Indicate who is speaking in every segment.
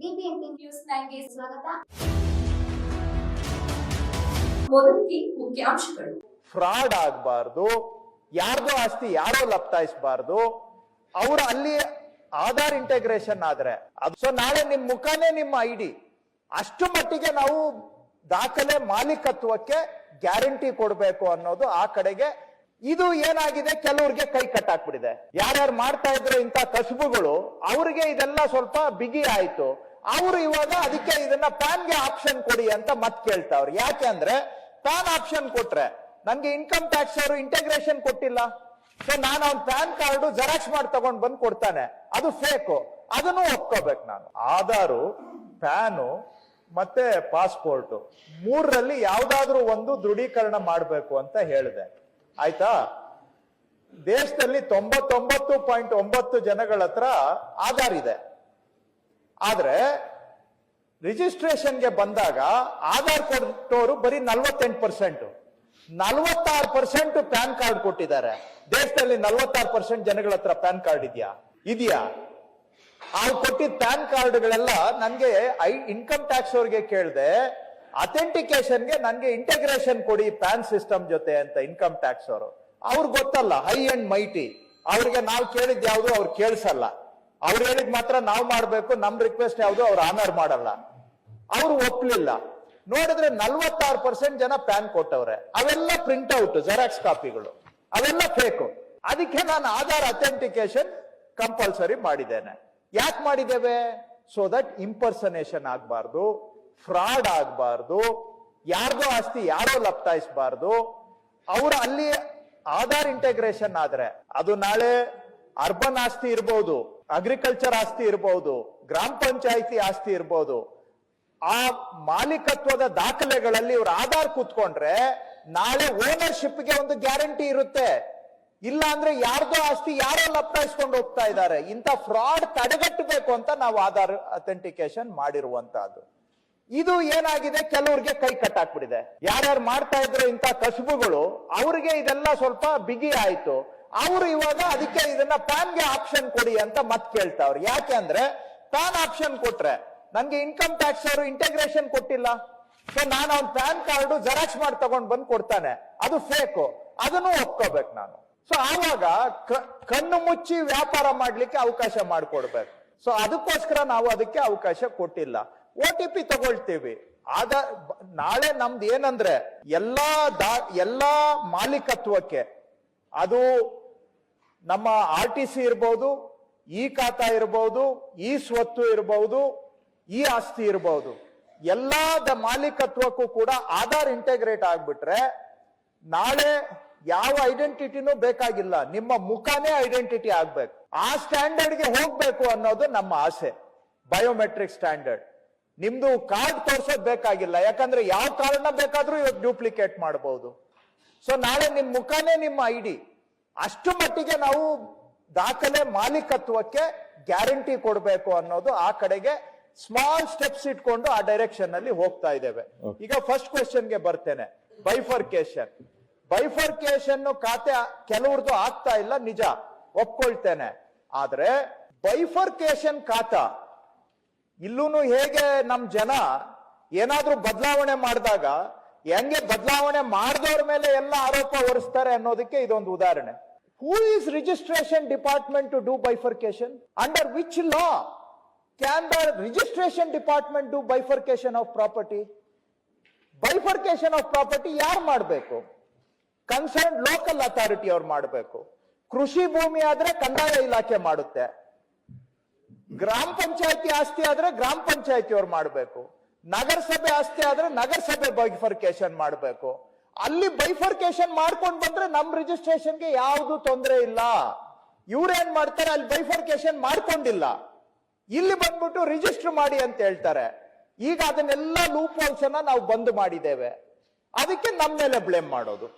Speaker 1: News ಸ್ವಾಗತ.
Speaker 2: ಮೊದಲಿಗೆ ಮುಖ್ಯಾಂಶಗಳು.
Speaker 3: ಫ್ರಾಡ್ ಆಗಬಾರ್ದು, ಯಾರ್ದೋ ಆಸ್ತಿ ಯಾರೋ ಲಪ್ತಾಯಿಸಬಾರದು, ಅವ್ರ ಅಲ್ಲಿ ಆಧಾರ್ ಇಂಟಗ್ರೇಷನ್ ಆದ್ರೆ ಸೊ ನಾಳೆ ನಿಮ್ ಮುಖಾನೇ ನಿಮ್ಮ ಐ ಡಿ ಅಷ್ಟು ಮಟ್ಟಿಗೆ ನಾವು ದಾಖಲೆ ಮಾಲೀಕತ್ವಕ್ಕೆ ಗ್ಯಾರಂಟಿ ಕೊಡಬೇಕು ಅನ್ನೋದು ಆ ಕಡೆಗೆ ಇದು ಏನಾಗಿದೆ, ಕೆಲವ್ರಿಗೆ ಕೈ ಕಟ್ಟಾಕ್ಬಿಟ್ಟಿದೆ. ಯಾರ್ಯಾರು ಮಾಡ್ತಾ ಇದ್ರು ಇಂಥ ಕಸುಬುಗಳು, ಅವ್ರಿಗೆ ಇದೆಲ್ಲ ಸ್ವಲ್ಪ ಬಿಗಿ ಆಯ್ತು. ಅವರು ಇವಾಗ ಅದಕ್ಕೆ ಇದನ್ನ ಪ್ಯಾನ್ಗೆ ಆಪ್ಷನ್ ಕೊಡಿ ಅಂತ ಮತ್ ಕೇಳ್ತಾವ್ರು. ಯಾಕೆ ಅಂದ್ರೆ ಪ್ಯಾನ್ ಆಪ್ಷನ್ ಕೊಟ್ರೆ ನನ್ಗೆ ಇನ್ಕಮ್ ಟ್ಯಾಕ್ಸ್ ಅವರು ಇಂಟಗ್ರೇಷನ್ ಕೊಟ್ಟಿಲ್ಲ. ಸೊ ನಾನು ಅವ್ನ ಪ್ಯಾನ್ ಕಾರ್ಡ್ ಜೆರಾಕ್ಸ್ ಮಾಡಿ ತಗೊಂಡ್ ಬಂದು ಕೊಡ್ತಾನೆ. ಅದು ಫೇಕು ಅದನ್ನು ಒಪ್ಕೋಬೇಕು ನಾನು. ಆಧಾರು ಪ್ಯಾನು ಮತ್ತೆ ಪಾಸ್ಪೋರ್ಟ್ ಮೂರರಲ್ಲಿ ಯಾವ್ದಾದ್ರು ಒಂದು ದೃಢೀಕರಣ ಮಾಡಬೇಕು ಅಂತ ಹೇಳಿದೆ. ಆಯ್ತಾ? ದೇಶದಲ್ಲಿ ತೊಂಬತ್ತೊಂಬತ್ತು ಪಾಯಿಂಟ್ ಒಂಬತ್ತು ಜನಗಳ ಹತ್ರ ಆಧಾರ್ ಇದೆ. ಆದ್ರೆ ರಿಜಿಸ್ಟ್ರೇಷನ್ಗೆ ಬಂದಾಗ ಆಧಾರ್ ಕೊಟ್ಟವರು ಬರೀ ನಲ್ವತ್ತೆಂಟು ಪರ್ಸೆಂಟ್ ನಲ್ವತ್ತಾರು ಪರ್ಸೆಂಟ್ ಪ್ಯಾನ್ ಕಾರ್ಡ್ ಕೊಟ್ಟಿದ್ದಾರೆ. ದೇಶದಲ್ಲಿ ನಲ್ವತ್ತಾರು ಪರ್ಸೆಂಟ್ ಜನಗಳ ಹತ್ರ ಪ್ಯಾನ್ ಕಾರ್ಡ್ ಇದೆಯಾ? ಇದೆಯಾ? ಅವ್ರು ಕೊಟ್ಟಿದ್ದ ಪ್ಯಾನ್ ಕಾರ್ಡ್ಗಳೆಲ್ಲ ನನಗೆ ಐ ಇನ್ಕಮ್ ಟ್ಯಾಕ್ಸ್ ಅವ್ರಿಗೆ ಕೇಳಿದೆ ಅಥೆಂಟಿಕೇಶನ್ಗೆ ನನಗೆ ಇಂಟಗ್ರೇಷನ್ ಕೊಡಿ ಪ್ಯಾನ್ ಸಿಸ್ಟಮ್ ಜೊತೆ ಅಂತ ಇನ್ಕಮ್ ಟ್ಯಾಕ್ಸ್ ಅವರು. ಅವ್ರಿಗೆ ಗೊತ್ತಲ್ಲ ಹೈ ಅಂಡ್ ಮೈಟಿ ಅವ್ರಿಗೆ ನಾವು ಕೇಳಿದ್ದು ಯಾವುದು, ಅವ್ರು ಕೇಳಿಸಲ್ಲ. ಅವ್ರು ಹೇಳಿದ್ ಮಾತ್ರ ನಾವು ಮಾಡ್ಬೇಕು, ನಮ್ ರಿಕ್ವೆಸ್ಟ್ ಯಾವುದು ಅವ್ರು ಆನರ್ ಮಾಡಲ್ಲ. ಅವ್ರು ಒಪ್ಲಿಲ್ಲ. ನೋಡಿದ್ರೆ ನಲ್ವತ್ತಾರು ಪರ್ಸೆಂಟ್ ಜನ ಪ್ಯಾನ್ ಕೊಟ್ಟವ್ರೆ. ಅವೆಲ್ಲ ಪ್ರಿಂಟ್ ಔಟ್ ಜೆರಾಕ್ಸ್ ಕಾಪಿಗಳು ಅವೆಲ್ಲ ಫೇಕು ಅದಕ್ಕೆ ನಾನು ಆಧಾರ್ ಅಥೆಂಟಿಕೇಶನ್ ಕಂಪಲ್ಸರಿ ಮಾಡಿದ್ದೇನೆ. ಯಾಕೆ ಮಾಡಿದ್ದೇವೆ? ಸೊ ದಟ್ ಇಂಪರ್ಸನೇಷನ್ ಆಗಬಾರ್ದು ಫ್ರಾಡ್ ಆಗಬಾರ್ದು, ಯಾರ್ದೋ ಆಸ್ತಿ ಯಾರೋ ಲಪ್ತಾಯಿಸಬಾರ್ದು. ಅವರು ಅಲ್ಲಿ ಆಧಾರ್ ಇಂಟಗ್ರೇಷನ್ ಆದ್ರೆ, ಅದು ನಾಳೆ ಅರ್ಬನ್ ಆಸ್ತಿ ಇರ್ಬೋದು, ಅಗ್ರಿಕಲ್ಚರ್ ಆಸ್ತಿ ಇರ್ಬೋದು, ಗ್ರಾಮ ಪಂಚಾಯಿತಿ ಆಸ್ತಿ ಇರ್ಬೋದು, ಆ ಮಾಲೀಕತ್ವದ ದಾಖಲೆಗಳಲ್ಲಿ ಇವ್ರ ಆಧಾರ್ ಕೂತ್ಕೊಂಡ್ರೆ ನಾಳೆ ಓನರ್ಶಿಪ್ಗೆ ಒಂದು ಗ್ಯಾರಂಟಿ ಇರುತ್ತೆ. ಇಲ್ಲ ಅಂದ್ರೆ ಯಾರ್ದೋ ಆಸ್ತಿ ಯಾರೋ ಲಪ್ತಾಯಿಸ್ಕೊಂಡು ಹೋಗ್ತಾ ಇದ್ದಾರೆ. ಇಂಥ ಫ್ರಾಡ್ ತಡೆಗಟ್ಟಬೇಕು ಅಂತ ನಾವು ಆಧಾರ್ ಅಥೆಂಟಿಕೇಶನ್ ಮಾಡಿರುವಂತಹದ್ದು. ಇದು ಏನಾಗಿದೆ? ಕೆಲವ್ರಿಗೆ ಕೈ ಕಟ್ಟಾಕ್ಬಿಟ್ಟಿದೆ ಯಾರ್ಯಾರು ಮಾಡ್ತಾ ಇದ್ರು ಇಂಥ ಕಸುಬುಗಳು, ಅವ್ರಿಗೆ ಇದೆಲ್ಲ ಸ್ವಲ್ಪ ಬಿಗಿ ಆಯ್ತು. ಅವರು ಇವಾಗ ಅದಕ್ಕೆ ಇದನ್ನ ಪ್ಯಾನ್ಗೆ ಆಪ್ಷನ್ ಕೊಡಿ ಅಂತ ಮತ್ ಕೇಳ್ತಾವ್ರು. ಯಾಕೆ ಅಂದ್ರೆ ಪ್ಯಾನ್ ಆಪ್ಷನ್ ಕೊಟ್ರೆ ನನ್ಗೆ ಇನ್ಕಮ್ ಟ್ಯಾಕ್ಸ್ ಅವರು ಇಂಟಗ್ರೇಷನ್ ಕೊಟ್ಟಿಲ್ಲ. ಸೊ ನಾನು ಅವ್ನ ಪ್ಯಾನ್ ಕಾರ್ಡ್ ಜೆರಾಕ್ಸ್ ಮಾಡಿ ತಗೊಂಡ್ ಬಂದು ಕೊಡ್ತಾನೆ. ಅದು ಫೇಕು ಅದನ್ನು ಒಪ್ಕೋಬೇಕು ನಾನು. ಸೊ ಆವಾಗ ಕಣ್ಣು ಮುಚ್ಚಿ ವ್ಯಾಪಾರ ಮಾಡ್ಲಿಕ್ಕೆ ಅವಕಾಶ ಮಾಡಿಕೊಡ್ಬೇಕು. ಸೊ ಅದಕ್ಕೋಸ್ಕರ ನಾವು ಅದಕ್ಕೆ ಅವಕಾಶ ಕೊಟ್ಟಿಲ್ಲ. ಒ ಟಿ ಪಿ ತಗೊಳ್ತೀವಿ. ಆದ, ನಾಳೆ ನಮ್ದು ಏನಂದ್ರೆ ಎಲ್ಲಾ ದಾ, ಎಲ್ಲಾ ಮಾಲೀಕತ್ವಕ್ಕೆ ಅದು ನಮ್ಮ ಆರ್ ಟಿ ಸಿ ಇರ್ಬೋದು, ಈ ಖಾತಾ ಇರ್ಬೋದು, ಈ ಸ್ವತ್ತು ಇರ್ಬೋದು, ಈ ಆಸ್ತಿ ಇರ್ಬೋದು, ಎಲ್ಲದ ಮಾಲೀಕತ್ವಕ್ಕೂ ಕೂಡ ಆಧಾರ್ ಇಂಟೆಗ್ರೇಟ್ ಆಗ್ಬಿಟ್ರೆ ನಾಳೆ ಯಾವ ಐಡೆಂಟಿಟಿನೂ ಬೇಕಾಗಿಲ್ಲ. ನಿಮ್ಮ ಮುಖನೇ ಐಡೆಂಟಿಟಿ ಆಗ್ಬೇಕು. ಆ ಸ್ಟ್ಯಾಂಡರ್ಡ್ಗೆ ಹೋಗ್ಬೇಕು ಅನ್ನೋದು ನಮ್ಮ ಆಸೆ. ಬಯೋಮೆಟ್ರಿಕ್ ಸ್ಟ್ಯಾಂಡರ್ಡ್ ನಿಮ್ದು ಕಾರ್ಡ್ ತೋರ್ಸೋದ್ ಬೇಕಾಗಿಲ್ಲ. ಯಾಕಂದ್ರೆ ಯಾವ ಕಾರಣ ಬೇಕಾದ್ರೂ ಇವತ್ತು ಡೂಪ್ಲಿಕೇಟ್ ಮಾಡಬಹುದು ಸೊ ನಾಳೆ ನಿಮ್ ಮುಖಾನೇ ನಿಮ್ಮ ಐ ಡಿ ಅಷ್ಟು ಮಟ್ಟಿಗೆ ನಾವು ದಾಖಲೆ ಮಾಲೀಕತ್ವಕ್ಕೆ ಗ್ಯಾರಂಟಿ ಕೊಡಬೇಕು ಅನ್ನೋದು ಆ ಕಡೆಗೆ ಸ್ಮಾಲ್ ಸ್ಟೆಪ್ಸ್ ಇಟ್ಕೊಂಡು ಆ ಡೈರೆಕ್ಷನ್ ಅಲ್ಲಿ ಹೋಗ್ತಾ ಇದ್ದೇವೆ. ಈಗ ಫಸ್ಟ್ ಕ್ವೆಶನ್ಗೆ ಬರ್ತೇನೆ. ಬೈಫರ್ಕೇಶನ್ ಬೈಫರ್ಕೇಶನ್ ಖಾತೆ ಕೆಲವ್ರದ್ದು ಆಗ್ತಾ ಇಲ್ಲ ನಿಜ. ಒಪ್ಕೊಳ್ತೇನೆ. ಆದ್ರೆ ಬೈಫರ್ಕೇಶನ್ ಖಾತಾ ಇಲ್ಲೂನು ಹೇಗೆ ನಮ್ ಜನ ಏನಾದ್ರೂ ಬದಲಾವಣೆ ಮಾಡಿದಾಗ ಹೆಂಗೆ ಬದಲಾವಣೆ ಮಾಡಿದವ್ರ ಮೇಲೆ ಎಲ್ಲ ಆರೋಪ ಹೊರಿಸ್ತಾರೆ ಅನ್ನೋದಕ್ಕೆ ಇದೊಂದು ಉದಾಹರಣೆ. Who is registration department to do bifurcation under which law can the registration department do bifurcation of property bifurcation of property ಯಾರು ಮಾಡಬೇಕು? ಕನ್ಸರ್ನ್ ಲೋಕಲ್ ಅಥಾರಿಟಿ ಅವ್ರು ಮಾಡಬೇಕು. ಕೃಷಿ ಭೂಮಿ ಆದ್ರೆ ಕಂದಾಯ ಇಲಾಖೆ ಮಾಡುತ್ತೆ. ಗ್ರಾಮ ಪಂಚಾಯತಿ ಆಸ್ತಿ ಆದ್ರೆ ಗ್ರಾಮ ಪಂಚಾಯತಿ ಅವ್ರು ಮಾಡಬೇಕು. ನಗರಸಭೆ ಆಸ್ತಿ ಆದ್ರೆ ನಗರಸಭೆ ಬೈಫರ್ಕೇಶನ್ ಮಾಡಬೇಕು. ಅಲ್ಲಿ ಬೈಫರ್ಕೇಶನ್ ಮಾಡ್ಕೊಂಡು ಬಂದ್ರೆ ನಮ್ ರಿಜಿಸ್ಟ್ರೇಷನ್ಗೆ ಯಾವುದು ತೊಂದರೆ ಇಲ್ಲ. ಇವ್ರೇನ್ ಮಾಡ್ತಾರೆ? ಅಲ್ಲಿ ಬೈಫರ್ಕೇಶನ್ ಮಾಡ್ಕೊಂಡಿಲ್ಲ. ಇಲ್ಲಿ ಬಂದ್ಬಿಟ್ಟು ರಿಜಿಸ್ಟರ್ ಮಾಡಿ ಅಂತ ಹೇಳ್ತಾರೆ. ಈಗ ಅದನ್ನೆಲ್ಲ ಲೂಪ್ ಹೋಲ್ಸ್ ಅನ್ನ ನಾವು ಬಂದ್ ಮಾಡಿದ್ದೇವೆ. ಅದಕ್ಕೆ ನಮ್ಮ ಮೇಲೆ ಬ್ಲೇಮ್ ಮಾಡೋದು.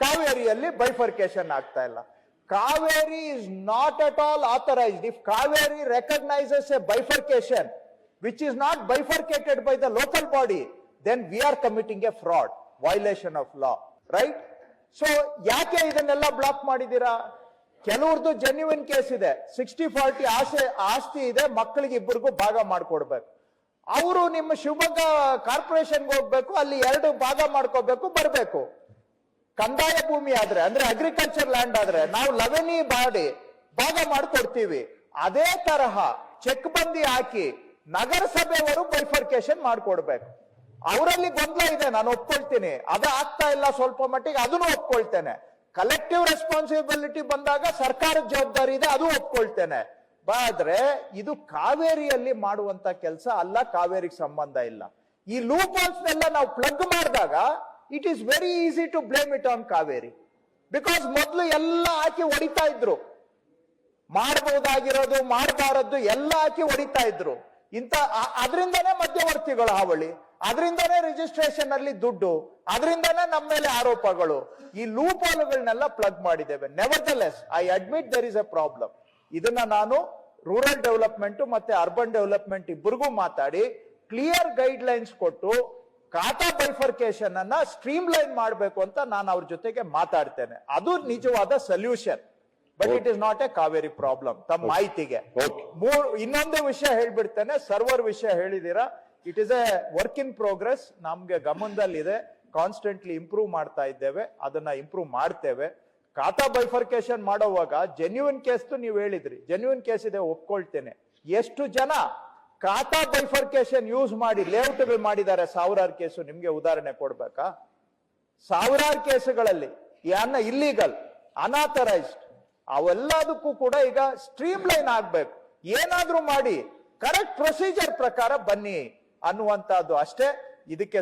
Speaker 3: ಕಾವೇರಿಯಲ್ಲಿ ಬೈಫರ್ಕೇಶನ್ ಆಗ್ತಾ ಇಲ್ಲ. Kaveri is not at all authorised if Kaveri recognises a bifurcation which is not bifurcated by the local body then we are committing a fraud violation of law right so ಯಾಕೆ ಇದನ್ನೆಲ್ಲ block ಮಾಡಿದ್ದೀರಾ? ಕೆಲವ್ರದ್ದು genuine case ಇದೆ. Sixty forty ಆಸೆ, ಆಸ್ತಿ ಇದೆ, ಮಕ್ಕಳಿಗೆ ಇಬ್ಬರಿಗೂ ಭಾಗ ಮಾಡ್ಕೊಡ್ಬೇಕು. ಅವರು ನಿಮ್ಮ ಶಿವಮೊಗ್ಗ ಕಾರ್ಪೊರೇಷನ್ಗೆ ಹೋಗ್ಬೇಕು, ಅಲ್ಲಿ ಎರಡು ಭಾಗ ಮಾಡ್ಕೋಬೇಕು, ಬರಬೇಕು. ಕಂದಾಯ ಭೂಮಿ ಆದ್ರೆ, ಅಂದ್ರೆ ಅಗ್ರಿಕಲ್ಚರ್ ಲ್ಯಾಂಡ್ ಆದ್ರೆ, ನಾವು ಲವೆನಿ ಬಾಡಿ ಭಾಗ ಮಾಡ್ಕೊಡ್ತೀವಿ. ಅದೇ ತರಹ ಚೆಕ್ ಬಂದಿ ಹಾಕಿ ನಗರಸಭೆಯವರು ಬೈಫರ್ಕೇಶನ್ ಮಾಡ್ಕೊಡ್ಬೇಕು. ಅವರಲ್ಲಿ ಗೊಂದಲ ಇದೆ, ನಾನು ಒಪ್ಕೊಳ್ತೀನಿ. ಅದು ಆಗ್ತಾ ಇಲ್ಲ ಸ್ವಲ್ಪ ಮಟ್ಟಿಗೆ, ಅದನ್ನು ಒಪ್ಕೊಳ್ತೇನೆ. ಕಲೆಕ್ಟಿವ್ ರೆಸ್ಪಾನ್ಸಿಬಿಲಿಟಿ ಬಂದಾಗ ಸರ್ಕಾರದ ಜವಾಬ್ದಾರಿ ಇದೆ, ಅದು ಒಪ್ಕೊಳ್ತೇನೆ. ಆದ್ರೆ ಇದು ಕಾವೇರಿಯಲ್ಲಿ ಮಾಡುವಂತ ಕೆಲಸ ಅಲ್ಲ, ಕಾವೇರಿಗೆ ಸಂಬಂಧ ಇಲ್ಲ. ಈ ಲೂಪ್ ನೆಲ್ಲ ನಾವು ಪ್ಲಗ್ ಮಾಡಿದಾಗ it is very easy to blame it on Kaveri. Because ಮೊದಲು ಎಲ್ಲ ಹಾಕಿ ಹೊಡಿತಾ ಇದ್ರು. ಮಾಡಬಹುದಾಗಿರೋದು ಮಾಡಬಾರದ್ದು ಎಲ್ಲ ಹಾಕಿ ಹೊಡಿತಾ ಇದ್ರು. ಇಂತ ಅದರಿಂದನೇ ಮಧ್ಯವರ್ತಿಗಳ ಹಾವಳಿ. ಅದರಿಂದಾನೇ ರಿಜಿಸ್ಟ್ರೇಷನ್ ಅಲ್ಲಿ ದುಡ್ಡು ಅದರಿಂದಾನೇ ನಮ್ಮ ಮೇಲೆ ಆರೋಪಗಳು. ಈ ಲೂಪಾಲುಗಳನ್ನೆಲ್ಲ ಪ್ಲಗ್ ಮಾಡಿದ್ದೇವೆ. Never the less I admit there is a problem ಇದನ್ನ ನಾನು ರೂರಲ್ ಡೆವಲಪ್ಮೆಂಟ್ ಮತ್ತೆ ಅರ್ಬನ್ ಡೆವಲಪ್ಮೆಂಟ್ ಇಬ್ಬರಿಗೂ ಮಾತಾಡಿ ಕ್ಲಿಯರ್ ಗೈಡ್ ಲೈನ್ಸ್ ಕೊಟ್ಟು ಖಾತಾ ಬೈಫರ್ಕೇಶನ್ ಅನ್ನ ಸ್ಟ್ರೀಮ್ ಲೈನ್ ಮಾಡಬೇಕು ಅಂತ ನಾನು ಅವ್ರ ಜೊತೆಗೆ ಮಾತಾಡ್ತೇನೆ. ಅದು ನಿಜವಾದ solution but it is not a Kaveri problem ತಮ್ಮ ಮಾಹಿತಿಗೆ. ಮೂರ್ ಇನ್ನೊಂದು ವಿಷಯ ಹೇಳ್ಬಿಡ್ತೇನೆ. ಸರ್ವರ್ ವಿಷಯ ಹೇಳಿದೀರಾ it is a work in progress ನಮ್ಗೆ ಗಮನದಲ್ಲಿದೆ. ಕಾನ್ಸ್ಟೆಂಟ್ಲಿ ಇಂಪ್ರೂವ್ ಮಾಡ್ತಾ ಇದ್ದೇವೆ. ಅದನ್ನ ಇಂಪ್ರೂವ್ ಮಾಡ್ತೇವೆ. ಖಾತಾ ಬೈಫರ್ಕೇಶನ್ ಮಾಡೋವಾಗ ಜೆನ್ಯೂನ್ ಕೇಸ್ ನೀವು ಹೇಳಿದ್ರಿ. ಜೆನ್ಯೂನ್ ಕೇಸ್ ಇದೆ, ಒಪ್ಕೊಳ್ತೇನೆ. ಎಷ್ಟು ಜನ ಖಾತಾ ಬೈಫರ್ಕೇಶನ್ ಯೂಸ್ ಮಾಡಿ ಲೇಔಟ್ಗಳು ಮಾಡಿದ್ದಾರೆ ಸಾವಿರಾರು ಕೇಸು ನಿಮ್ಗೆ ಉದಾಹರಣೆ ಕೊಡ್ಬೇಕಾ? ಸಾವಿರಾರು ಕೇಸುಗಳಲ್ಲಿ ಯಾನ ಇಲ್ಲಿಗಲ್ ಅನಾಥರೈಸ್ಡ್ ಅವೆಲ್ಲದಕ್ಕೂ ಕೂಡ ಈಗ ಸ್ಟ್ರೀಮ್ ಲೈನ್ ಆಗ್ಬೇಕು. ಏನಾದ್ರೂ ಮಾಡಿ ಕರೆಕ್ಟ್ ಪ್ರೊಸೀಜರ್ ಪ್ರಕಾರ ಬನ್ನಿ. ಅನ್ನುವಂತಹದ್ದು ಅಷ್ಟೇ. ಇದಕ್ಕೆ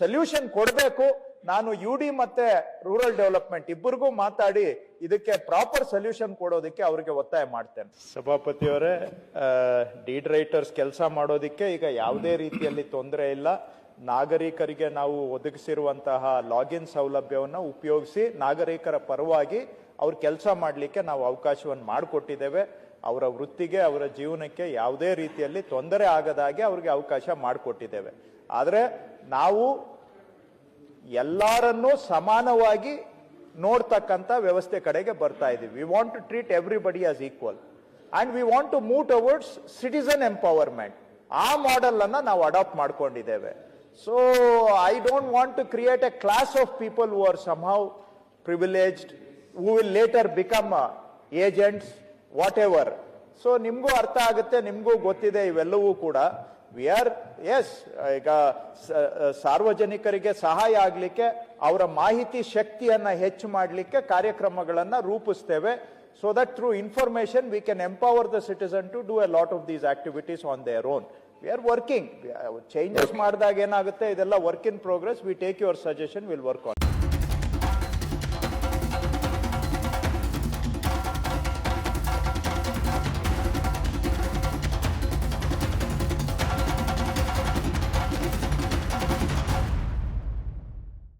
Speaker 3: ಸೊಲ್ಯೂಷನ್ ಕೊಡಬೇಕು. ನಾನು ಯು ಡಿ ಮತ್ತೆ ರೂರಲ್ ಡೆವಲಪ್ಮೆಂಟ್ ಇಬ್ಬರಿಗೂ ಮಾತಾಡಿ ಇದಕ್ಕೆ ಪ್ರಾಪರ್ ಸೊಲ್ಯೂಷನ್ ಕೊಡೋದಕ್ಕೆ ಅವರಿಗೆ ಒತ್ತಾಯ ಮಾಡ್ತೇನೆ. ಸಭಾಪತಿಯವರೇ ಡೀಡ್ ರೈಟರ್ಸ್ ಕೆಲಸ ಮಾಡೋದಕ್ಕೆ ಈಗ ಯಾವುದೇ ರೀತಿಯಲ್ಲಿ ತೊಂದರೆ ಇಲ್ಲ. ನಾಗರಿಕರಿಗೆ ನಾವು ಒದಗಿಸಿರುವಂತಹ ಲಾಗಿನ್ ಸೌಲಭ್ಯವನ್ನು ಉಪಯೋಗಿಸಿ ನಾಗರಿಕರ ಪರವಾಗಿ ಅವ್ರ ಕೆಲಸ ಮಾಡಲಿಕ್ಕೆ ನಾವು ಅವಕಾಶವನ್ನು ಮಾಡಿಕೊಟ್ಟಿದ್ದೇವೆ. ಅವರ ವೃತ್ತಿಗೆ, ಅವರ ಜೀವನಕ್ಕೆ ಯಾವುದೇ ರೀತಿಯಲ್ಲಿ ತೊಂದರೆ ಆಗದಾಗೆ ಅವ್ರಿಗೆ ಅವಕಾಶ ಮಾಡಿಕೊಟ್ಟಿದ್ದೇವೆ. ಆದರೆ ನಾವು ಎಲ್ಲರನ್ನೂ ಸಮಾನವಾಗಿ ನೋಡ್ತಕ್ಕಂಥ ವ್ಯವಸ್ಥೆ ಕಡೆಗೆ ಬರ್ತಾ ಇದ್ದೀವಿ. We want to treat everybody as equal and we want to move towards citizen empowerment ಆ ಮಾಡೆಲನ್ನು ನಾವು adapt ಮಾಡ್ಕೊಂಡಿದ್ದೇವೆ. So I don't want to create a class of people who are somehow privileged who will later become agents whatever so ನಿಮಗೂ ಅರ್ಥ ಆಗುತ್ತೆ ನಿಮಗೂ ಗೊತ್ತಿದೆ ಇವೆಲ್ಲವೂ ಕೂಡ. ವಿ ಆರ್ ಎಸ್ ಈಗ ಸಾರ್ವಜನಿಕರಿಗೆ ಸಹಾಯ ಆಗಲಿಕ್ಕೆ ಅವರ ಮಾಹಿತಿ ಶಕ್ತಿಯನ್ನು ಹೆಚ್ಚು ಮಾಡಲಿಕ್ಕೆ ಕಾರ್ಯಕ್ರಮಗಳನ್ನು ರೂಪಿಸ್ತೇವೆ. So that through information we can empower the citizen to do a lot of these activities on their own we are working changes ಮಾಡಿದಾಗ ಏನಾಗುತ್ತೆ ಇದೆಲ್ಲ work in progress we take your suggestion will work on